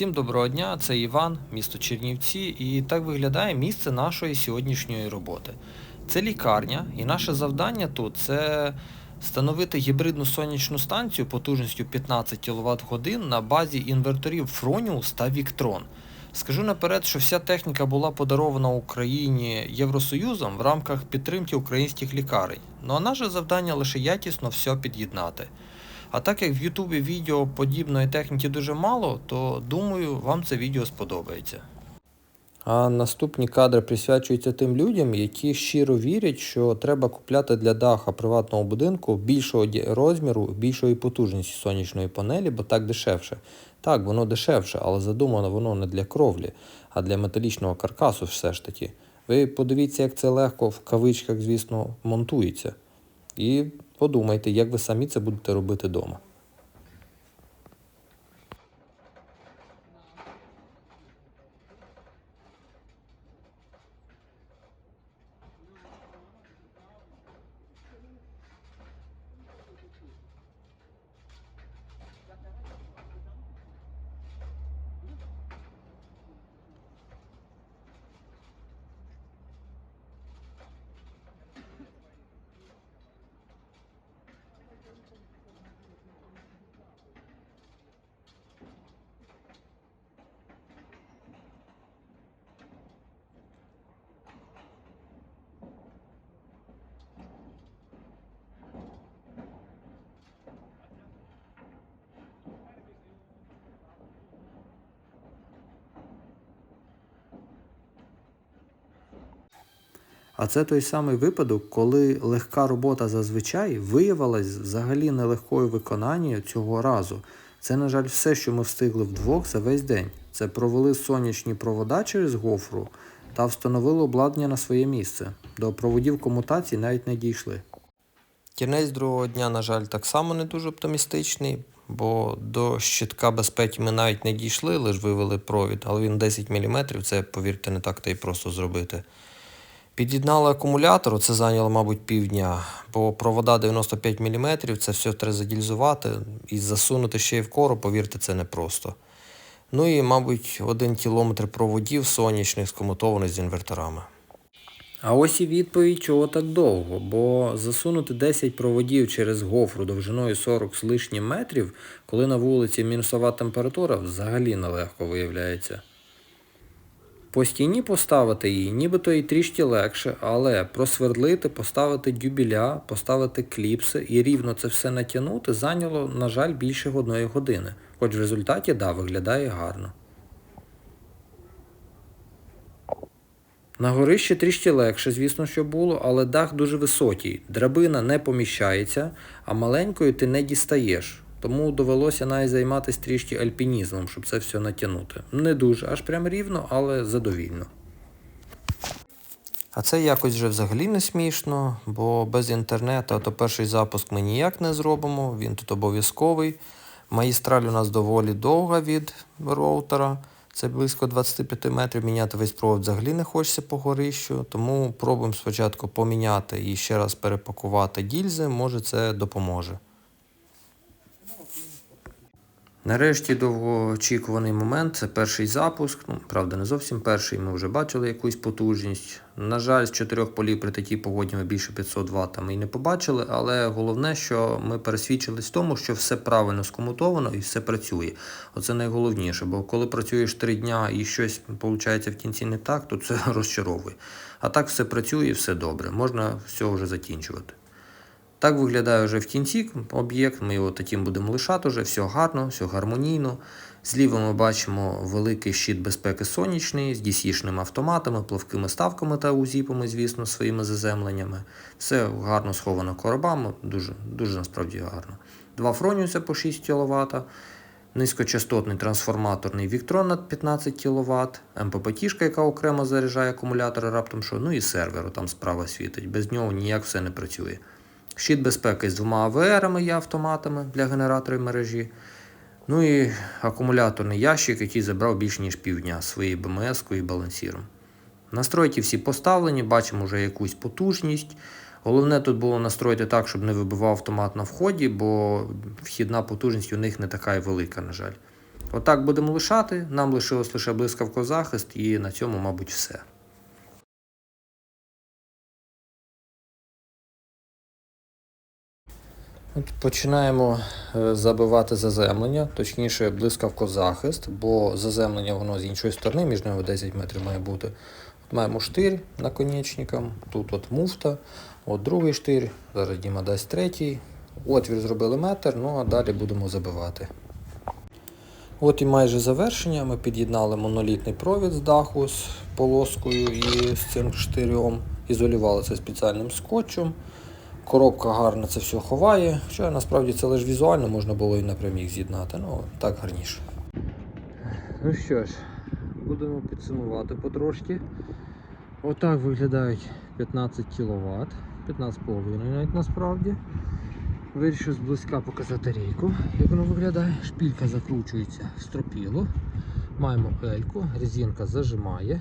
Всім доброго дня, це Іван, місто Чернівці, і так виглядає місце нашої сьогоднішньої роботи. Це лікарня, і наше завдання тут це встановити гібридну сонячну станцію потужністю 15 кВт годин на базі інверторів Fronius та Victron. Скажу наперед, що вся техніка була подарована Україні Євросоюзом в рамках підтримки українських лікарень. Ну а наше завдання лише якісно все під'єднати. А так як в Ютубі відео подібної техніки дуже мало, то думаю, вам це відео сподобається. А наступні кадри присвячуються тим людям, які щиро вірять, що треба купляти для даха приватного будинку більшого розміру, більшої потужності сонячної панелі, бо так дешевше. Так, воно дешевше, але задумано воно не для кровлі, а для металічного каркасу все ж таки. Ви подивіться, як це легко в кавичках, звісно, монтується. І подумайте, як ви самі це будете робити вдома. А це той самий випадок, коли легка робота зазвичай виявилась взагалі нелегкою виконанню цього разу. Це, на жаль, все, що ми встигли вдвох за весь день. Це провели сонячні провода через гофру та встановили обладнання на своє місце. До проводів комутації навіть не дійшли. Кінець другого дня, на жаль, так само не дуже оптимістичний, бо до щитка безпеки ми навіть не дійшли, лише вивели провід, але він 10 мм, це, повірте, не так та й просто зробити. Під'єднали акумулятор, це зайняло, мабуть, півдня, бо провода 95 мм, це все треба задільзувати і засунути ще й в кору, повірте, це непросто. Ну і, мабуть, один кілометр проводів сонячних скомутованих з інверторами. А ось і відповідь, чого так довго, бо засунути 10 проводів через гофру довжиною 40 з лишнім метрів, коли на вулиці мінусова температура, взагалі нелегко виявляється. По стіні поставити її, нібито і трішки легше, але просвердлити, поставити дюбіля, поставити кліпси і рівно це все натягнути зайняло, на жаль, більше одної години. Хоч в результаті, да, виглядає гарно. На горищі трішки легше, звісно, що було, але дах дуже високий. Драбина не поміщається, а маленькою ти не дістаєш. Тому довелося навіть займатися трішки альпінізмом, щоб це все натягнути. Не дуже аж прям рівно, але задовільно. А це якось вже взагалі не смішно, бо без інтернету то перший запуск ми ніяк не зробимо, він тут обов'язковий. Магістраль у нас доволі довга від роутера. Це близько 25 метрів. Міняти весь провод взагалі не хочеться по горищу, тому пробуємо спочатку поміняти і ще раз перепакувати гільзи, може це допоможе. Нарешті довгоочікуваний момент це перший запуск. Ну, правда, не зовсім перший. Ми вже бачили якусь потужність. На жаль, з чотирьох полів при такій погоді ми більше 500 Вт ми й не побачили, але головне, що ми пересвідчились в тому, що все правильно скомутовано і все працює. Оце найголовніше, бо коли працюєш три дня і щось виходить в кінці не так, то це розчаровує. А так все працює і все добре. Можна все вже закінчувати. Так виглядає вже в кінці об'єкт, ми його таким будемо лишати вже, все гарно, все гармонійно. Зліва ми бачимо великий щит безпеки сонячний з DC-шними автоматами, плавкими ставками та узіпами, звісно, своїми заземленнями. Все гарно сховано коробами, дуже, дуже насправді гарно. Два фроніуса по 6 кВт, низькочастотний трансформаторний Victron на 15 кВт, МППТ, яка окремо заряджає акумулятори раптом що, ну і сервер там справа світить. Без нього ніяк все не працює. Щит безпеки з двома АВРами і автоматами для генераторів мережі. Ну і акумуляторний ящик, який забрав більш ніж півдня своєю БМС і балансіром. Настройки всі поставлені, бачимо вже якусь потужність. Головне тут було настроїти так, щоб не вибивав автомат на вході, бо вхідна потужність у них не така і велика, на жаль. Отак будемо лишати. Нам лишилось лише блискавкозахист, і на цьому, мабуть, все. Починаємо е, забивати заземлення, точніше блискавкозахист, бо заземлення воно з іншої сторони, між ними 10 метрів має бути. От маємо штир наконечником, тут от муфта, от другий штир, зараз Діма дасть третій. Отвір зробили метр, ну а далі будемо забивати. От і майже завершення. Ми під'єднали монолітний провід з даху з полоскою і з цим штирем. Ізолювали це спеціальним скотчем. Коробка гарно це все ховає. Що насправді це лише візуально можна було і напрямік з'єднати. Ну, так гарніше. Ну що ж, будемо підсумувати потрошки. Отак виглядають 15 кВт, 15,5 навіть насправді. Вирішив зблизька показати рейку, як воно виглядає. Шпілька закручується в стропілу. Маємо ельку, резинка зажимає.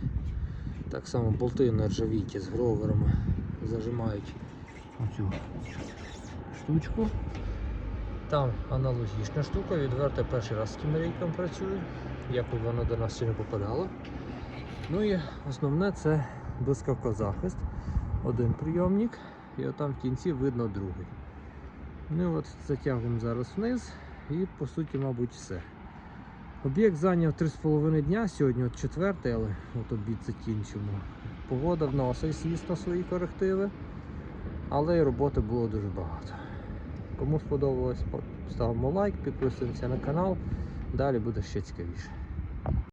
Так само болти нержавіті з гроверами зажимають оцю штучку. Там аналогічна штука, відверто перший раз з таким рейком працюю. Якось воно до нас ще не попадало. Ну і основне це блискавкозахист. Один прийомник і отам в кінці видно другий. Ну от затягуємо зараз вниз і по суті, мабуть, все. Об'єкт зайняв 3,5 дня, сьогодні от 4, але от обід закінчимо. Погода вносить, звісно, свої корективи, але і роботи було дуже багато. Кому сподобалось, ставимо лайк, підписуємося на канал. Далі буде ще цікавіше.